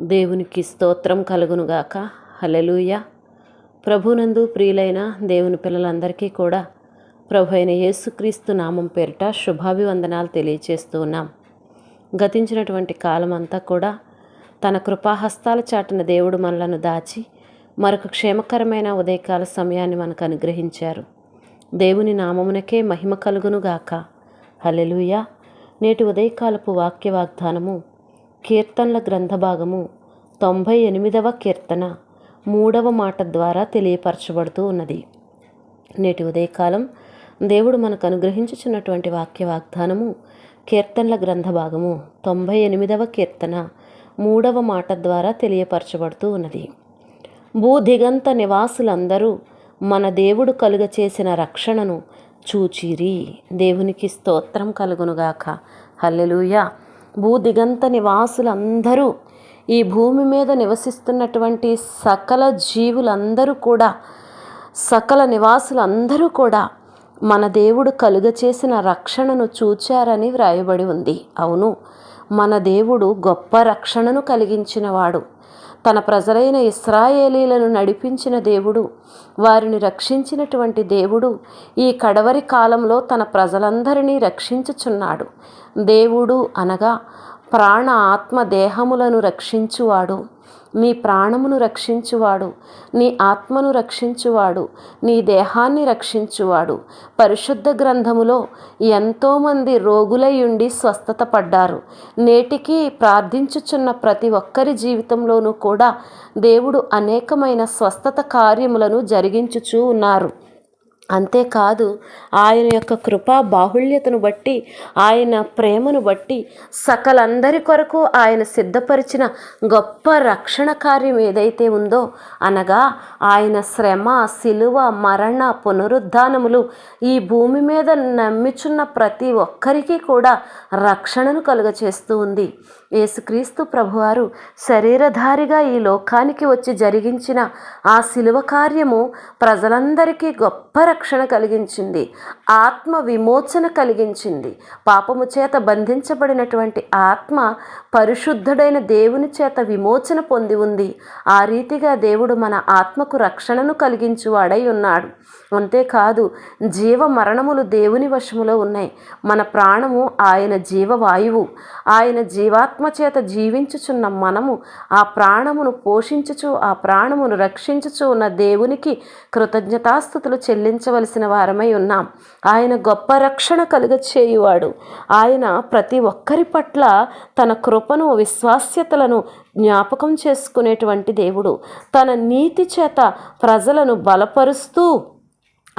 దేవునికి స్తోత్రం కలుగునుగాక. హలెలూయ ప్రభునందు ప్రియులైన దేవుని పిల్లలందరికీ కూడా ప్రభు అయిన యేసుక్రీస్తు నామం పేరిట శుభాభివందనాలు తెలియచేస్తూ ఉన్నాం. గతించినటువంటి కాలం అంతా కూడా తన కృపాహస్తాల చాటిన దేవుడు మనలను దాచి మరొక క్షేమకరమైన ఉదయకాల సమయాన్ని మనకు అనుగ్రహించారు. దేవుని నామమునకే మహిమ కలుగునుగాక. హలెలుయ నేటి ఉదయకాలపు వాక్య వాగ్దానము కీర్తనల గ్రంథ భాగము తొంభై ఎనిమిదవ కీర్తన మూడవ మాట ద్వారా తెలియపరచబడుతూ ఉన్నది. నేటి ఉదయకాలం దేవుడు మనకు అనుగ్రహించుచున్నటువంటి వాక్య వాగ్దానము కీర్తనల గ్రంథ భాగము తొంభై ఎనిమిదవ కీర్తన మూడవ మాట ద్వారా తెలియపరచబడుతూ ఉన్నది. భూదిగంత నివాసులందరూ మన దేవుడు కలుగ చేసిన రక్షణను చూచిరి. దేవునికి స్తోత్రం కలుగునుగాక. హల్లెలూయ. భూదిగంత నివాసులందరూ ఈ భూమి మీద నివసిస్తున్నటువంటి సకల జీవులందరూ కూడా సకల నివాసులందరూ కూడా మన దేవుడు కలుగ చేసిన రక్షణను చూచారని వ్రాయబడి ఉంది. అవును మన దేవుడు గొప్ప రక్షణను కలిగించినవాడు. తన ప్రజలైన ఇస్రాయేలీలను నడిపించిన దేవుడు వారిని రక్షించినటువంటి దేవుడు ఈ కడవరి కాలంలో తన ప్రజలందరినీ రక్షించుచున్నాడు. దేవుడు అనగా ప్రాణ ఆత్మ దేహములను రక్షించువాడు. నీ ప్రాణమును రక్షించువాడు నీ ఆత్మను రక్షించువాడు నీ దేహాన్ని రక్షించువాడు. పరిశుద్ధ గ్రంథములో ఎంతోమంది రోగులై ఉండి స్వస్థత పడ్డారు. నేటికి ప్రార్థించుచున్న ప్రతి ఒక్కరి జీవితంలోనూ కూడా దేవుడు అనేకమైన స్వస్థత కార్యములను జరిగించుచూ ఉన్నారు. అంతేకాదు ఆయన యొక్క కృపా బాహుళ్యతను బట్టి ఆయన ప్రేమను బట్టి సకలందరి కొరకు ఆయన సిద్ధపరిచిన గొప్ప రక్షణ కార్యం ఏదైతే ఉందో అనగా ఆయన శ్రమ శిలువ మరణ పునరుద్ధానములు ఈ భూమి మీద నమ్మిచున్న ప్రతి ఒక్కరికి కూడా రక్షణను కలుగచేస్తూ ఉంది. యేసుక్రీస్తు ప్రభువారు శరీరధారిగా ఈ లోకానికి వచ్చి జరిగించిన ఆ శిలువ కార్యము ప్రజలందరికీ గొప్ప రక్షణ కలిగించింది ఆత్మ విమోచన కలిగించింది. పాపము చేత బంధించబడినటువంటి ఆత్మ పరిశుద్ధుడైన దేవుని చేత విమోచన పొంది ఉంది. ఆ రీతిగా దేవుడు మన ఆత్మకు రక్షణను కలిగించువాడై ఉన్నాడు. అంతేకాదు జీవ మరణములు దేవుని వశములో ఉన్నాయి. మన ప్రాణము ఆయన జీవవాయువు. ఆయన జీవాత్మ చేత జీవించుచున్న మనము ఆ ప్రాణమును పోషించుచు ఆ ప్రాణమును రక్షించుచు ఉన్న దేవునికి కృతజ్ఞతాస్థుతులు చెల్లించవలసిన వారమై ఉన్నాం. ఆయన గొప్ప రక్షణ కలుగచేయువాడు. ఆయన ప్రతి ఒక్కరి పట్ల తన కృపను విశ్వాస్యతలను జ్ఞాపకం చేసుకునేటువంటి దేవుడు. తన నీతి చేత ప్రజలను బలపరుస్తూ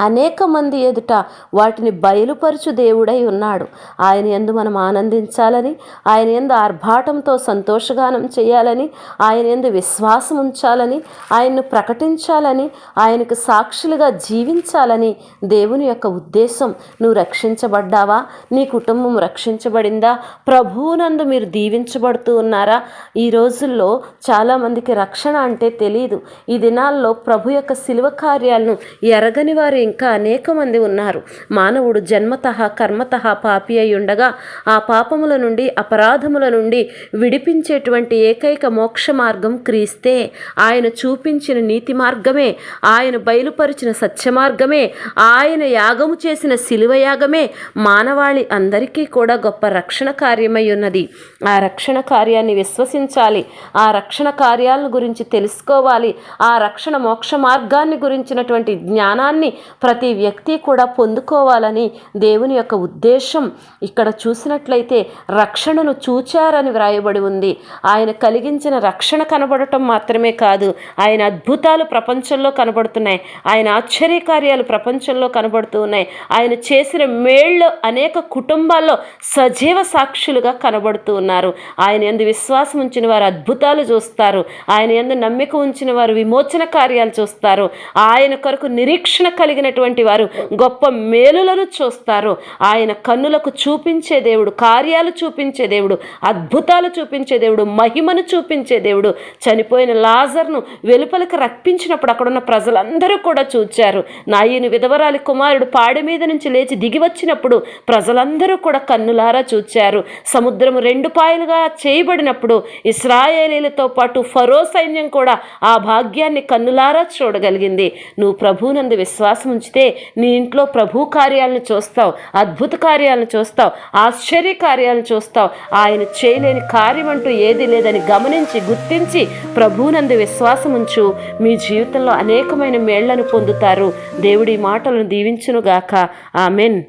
అనేక మంది ఎదుట వాటిని బయలుపరచు దేవుడై ఉన్నాడు. ఆయన ఎందు మనం ఆనందించాలని ఆయన ఎందు ఆర్భాటంతో సంతోషగానం చేయాలని ఆయన ఎందు విశ్వాసం ఉంచాలని ఆయన్ను ప్రకటించాలని ఆయనకు సాక్షులుగా జీవించాలని దేవుని యొక్క ఉద్దేశం. నువ్వు రక్షించబడ్డావా? నీ కుటుంబం రక్షించబడిందా? ప్రభువునందు మీరు దీవించబడుతూ ఉన్నారా? ఈ రోజుల్లో చాలామందికి రక్షణ అంటే తెలియదు ఈ దినాల్లో ప్రభు యొక్క శిలువ కార్యాలను ఎరగని వారు ఇంకా అనేక మంది ఉన్నారు. మానవుడు జన్మత కర్మత పాపి అయి ఉండగా ఆ పాపముల నుండి అపరాధముల నుండి విడిపించేటువంటి ఏకైక మోక్ష మార్గం క్రీస్తే. ఆయన చూపించిన నీతి మార్గమే ఆయన బయలుపరిచిన సత్య మార్గమే ఆయన యాగము చేసిన శిలువ యాగమే మానవాళి అందరికీ కూడా గొప్ప రక్షణ కార్యమై ఉన్నది ఆ రక్షణ కార్యాన్ని విశ్వసించాలి. ఆ రక్షణ కార్యాలను గురించి తెలుసుకోవాలి. ఆ రక్షణ మోక్ష మార్గాన్ని గురించినటువంటి జ్ఞానాన్ని ప్రతి వ్యక్తి కూడా పొందుకోవాలని దేవుని యొక్క ఉద్దేశం. ఇక్కడ చూసినట్లయితే రక్షణను చూచారని వ్రాయబడి ఉంది. ఆయన కలిగించిన రక్షణ కనబడటం మాత్రమే కాదు ఆయన అద్భుతాలు ప్రపంచంలో కనబడుతున్నాయి. ఆయన ఆశ్చర్యకార్యాలు ప్రపంచంలో కనబడుతూ ఉన్నాయి. ఆయన చేసిన మేళ్ళు అనేక కుటుంబాల్లో సజీవ సాక్షులుగా కనబడుతూ ఉన్నారు. ఆయన ఎందు విశ్వాసం ఉంచిన వారు అద్భుతాలు చూస్తారు. ఆయన ఎందు నమ్మిక ఉంచిన వారు విమోచన కార్యాలు చూస్తారు. ఆయన కొరకు నిరీక్షణ కలిగిన కలిగినటువంటి వారు గొప్ప మేలులను చూస్తారు. ఆయన కన్నులకు చూపించే దేవుడు కార్యాలు చూపించే దేవుడు అద్భుతాలు చూపించే దేవుడు మహిమను చూపించే దేవుడు. చనిపోయిన లాజర్ను వెలుపలకు రప్పించినప్పుడు అక్కడున్న ప్రజలందరూ కూడా చూచారు. నాయని విధవరాలి కుమారుడు పాడి మీద నుంచి లేచి దిగి వచ్చినప్పుడు ప్రజలందరూ కూడా కన్నులారా చూచారు. సముద్రము రెండు పాయలుగా చేయబడినప్పుడు ఇస్రాయేలీలతో పాటు ఫరో సైన్యం కూడా ఆ భాగ్యాన్ని కన్నులారా చూడగలిగింది. నువ్వు ప్రభునందు విశ్వాసం ఉంచితే నీ ఇంట్లో ప్రభు కార్యాలను చూస్తావు అద్భుత కార్యాలను చూస్తావు ఆశ్చర్య కార్యాలను చూస్తావు. ఆయన చేయలేని కార్యం అంటూ ఏది లేదని గమనించి గుర్తించి ప్రభువునందు విశ్వాసం ఉంచు. మీ జీవితంలో అనేకమైన మేళ్ళను పొందుతారు. దేవుడి మాటలను దీవించునుగాక. ఆమెన్.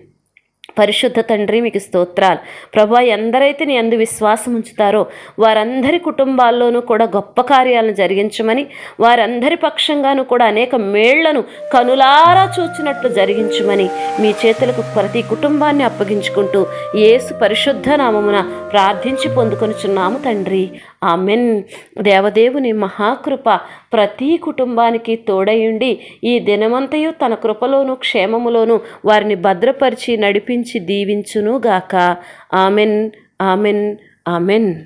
పరిశుద్ధ తండ్రి మీకు స్తోత్రాలు. ప్రభా ఎందరైతే నీ అందు విశ్వాసం ఉంచుతారో వారందరి కుటుంబాల్లోనూ కూడా గొప్ప కార్యాలను జరిగించమని వారందరి పక్షంగాను కూడా అనేక మేళ్ళను కనులారా చూచినట్లు జరిగించమని మీ చేతులకు ప్రతి కుటుంబాన్ని అప్పగించుకుంటూ ఏసు పరిశుద్ధ నామమున ప్రార్థించి పొందుకొనుచున్నాము తండ్రి. ఆమెన్. దేవదేవుని మహాకృప ప్రతి కుటుంబానికి తోడయుండి ఈ దినమంతయు తన కృపలోను క్షేమములోను వారిని భద్రపరిచి నడిపించి దీవించునుగాక. ఆమెన్. ఆమెన్. ఆమెన్.